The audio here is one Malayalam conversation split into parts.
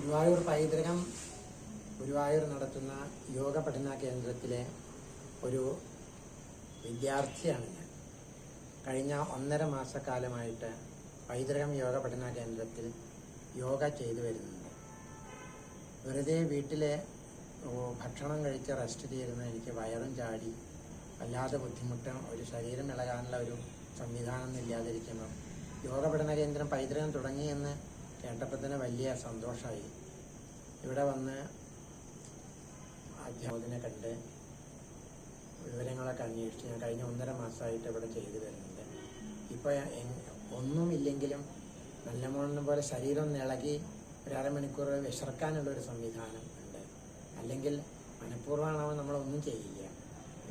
ഗുരുവായൂർ പൈതൃകം ഗുരുവായൂർ നടത്തുന്ന യോഗ പഠന കേന്ദ്രത്തിലെ ഒരു വിദ്യാർത്ഥിയാണ് ഞാൻ. കഴിഞ്ഞ ഒന്നര മാസക്കാലമായിട്ട് പൈതൃകം യോഗ പഠന കേന്ദ്രത്തിൽ യോഗ ചെയ്തു വരുന്നുണ്ട്. വെറുതെ വീട്ടിലെ ഭക്ഷണം കഴിച്ച് റെസ്റ്റ് ചെയ്യുന്ന എനിക്ക് വയറും ചാടി വല്ലാതെ ബുദ്ധിമുട്ടും ഒരു ശരീരം ഇളകാനുള്ള ഒരു സംവിധാനം ഇല്ലാതിരിക്കുമ്പോൾ യോഗ പഠന കേന്ദ്രം പൈതൃകം തുടങ്ങിയെന്ന് കേട്ടപ്പോൾ തന്നെ വലിയ സന്തോഷമായി. ഇവിടെ വന്ന് അധ്യാപകനെ കണ്ട് വിവരങ്ങളൊക്കെ അന്വേഷിച്ച് ഞാൻ കഴിഞ്ഞ ഒന്നര മാസമായിട്ട് ഇവിടെ ചെയ്തു വരുന്നുണ്ട് ഇപ്പോൾ ഒന്നുമില്ലെങ്കിലും നല്ല മോളിനെ പോലെ ശരീരം നിളകി ഒരു അരമണിക്കൂർ വിശ്രക്കാനുള്ള ഒരു സംവിധാനം ഉണ്ട്. അല്ലെങ്കിൽ മനഃപൂർവമാണോ നമ്മളൊന്നും ചെയ്യില്ല.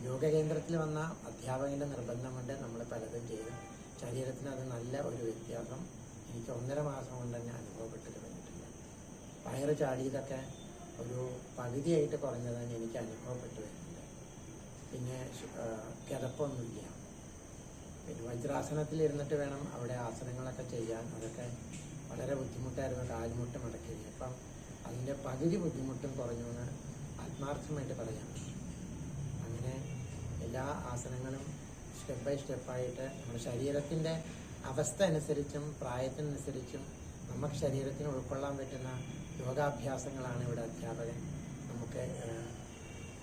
യോഗ കേന്ദ്രത്തിൽ വന്ന അധ്യാപകന്റെ നിർബന്ധം കൊണ്ട് നമ്മൾ പലതും ചെയ്തു. ശരീരത്തിന് അത് നല്ല ഒരു വ്യത്യാസം എനിക്ക് ഒന്നര മാസം കൊണ്ട് തന്നെ അനുഭവപ്പെട്ട് കഴിഞ്ഞിട്ടുണ്ട് വയറ് ചാടിയതൊക്കെ ഒരു പകുതിയായിട്ട് കുറഞ്ഞതാണ് എനിക്ക് അനുഭവപ്പെട്ടു വരുന്നത്. പിന്നെ കിതപ്പൊന്നുമില്ല. പിന്നെ വജ്രാസനത്തിൽ ഇരുന്നിട്ട് വേണം അവിടെ ആസനങ്ങളൊക്കെ ചെയ്യാൻ. അതൊക്കെ വളരെ ബുദ്ധിമുട്ടായിരുന്നു കാൽമുട്ട് മടക്കി അപ്പം അതിന്റെ പകുതി ബുദ്ധിമുട്ടും കുറഞ്ഞു എന്ന് ആത്മാർത്ഥമായിട്ട് പറയാം. അങ്ങനെ എല്ലാ ആസനങ്ങളും സ്റ്റെപ്പ് ബൈ സ്റ്റെപ്പായിട്ട് നമ്മുടെ ശരീരത്തിന്റെ അവസ്ഥ അനുസരിച്ചും പ്രായത്തിനനുസരിച്ചും നമുക്ക് ശരീരത്തിന് ഉൾക്കൊള്ളാൻ പറ്റുന്ന യോഗാഭ്യാസങ്ങളാണ് ഇവിടെ അധ്യാപകൻ നമുക്ക്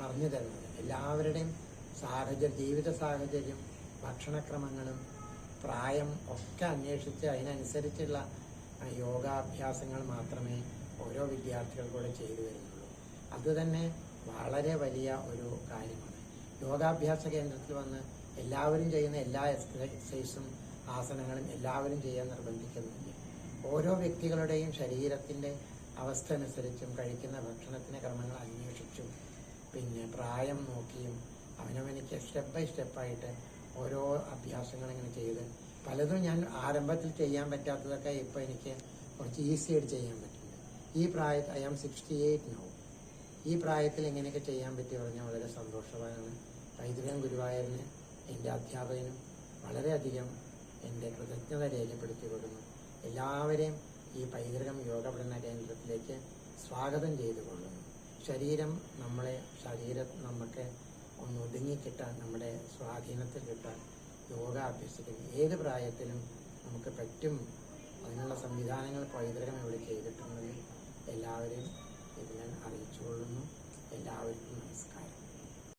പറഞ്ഞു തരുന്നത്. എല്ലാവരുടെയും സാഹചര്യം ജീവിത സാഹചര്യം ഭക്ഷണക്രമങ്ങളും പ്രായം ഒക്കെ അന്വേഷിച്ച് അതിനനുസരിച്ചുള്ള യോഗാഭ്യാസങ്ങൾ മാത്രമേ ഓരോ വിദ്യാർത്ഥികൾക്കൂടെ ചെയ്തു വരുന്നുള്ളൂ അതുതന്നെ വളരെ വലിയ ഒരു കാര്യമാണ്. യോഗാഭ്യാസ കേന്ദ്രത്തിൽ വന്ന് എല്ലാവരും ചെയ്യുന്ന എല്ലാ എക്സസൈസും ആസനങ്ങളും എല്ലാവരും ചെയ്യാൻ നിർബന്ധിക്കുന്നില്ല. ഓരോ വ്യക്തികളുടെയും ശരീരത്തിന്റെ അവസ്ഥ അനുസരിച്ചും കഴിക്കുന്ന ഭക്ഷണത്തിന്റെ ക്രമങ്ങൾ അന്വേഷിച്ചും പിന്നെ പ്രായം നോക്കിയും അവനവനിക്ക് സ്റ്റെപ്പ് ബൈ സ്റ്റെപ്പായിട്ട് ഓരോ അഭ്യാസങ്ങൾ ഇങ്ങനെ ചെയ്ത് പലതും ഞാൻ ആരംഭത്തിൽ ചെയ്യാൻ പറ്റാത്തതൊക്കെ ഇപ്പോൾ എനിക്ക് കുറച്ച് ഈസി ആയിട്ട് ചെയ്യാൻ പറ്റുന്നുണ്ട്. ഈ പ്രായത്തിൽ I am sixty eight no ഈ പ്രായത്തിൽ ഇങ്ങനെയൊക്കെ ചെയ്യാൻ പറ്റി പറഞ്ഞാൽ വളരെ സന്തോഷവാനാണ്. പൈതൃകം ഗുരുവായൂരിന് എന്റെ അധ്യാപകനും വളരെയധികം എന്റെ കൃതജ്ഞത രേഖപ്പെടുത്തിക്കൊള്ളുന്നു. എല്ലാവരെയും ഈ പൈതൃകം യോഗ പഠന കേന്ദ്രത്തിലേക്ക് സ്വാഗതം ചെയ്തു കൊള്ളുന്നു ശരീരം നമ്മളെ ശരീരം നമുക്ക് ഒന്ന് ഒതുങ്ങിക്കിട്ടാൻ നമ്മുടെ സ്വാധീനത്തിൽ കിട്ടാൻ യോഗ അഭ്യസിക്കുന്നു. ഏത് പ്രായത്തിലും നമുക്ക് പറ്റും അതിനുള്ള സംവിധാനങ്ങൾ പൈതൃകം ഇവിടെ ചെയ്തിട്ടുണ്ടെന്ന് എല്ലാവരെയും ഇതിനെ അറിയിച്ചു അറിയിച്ചുകൊള്ളുന്നു. എല്ലാവർക്കും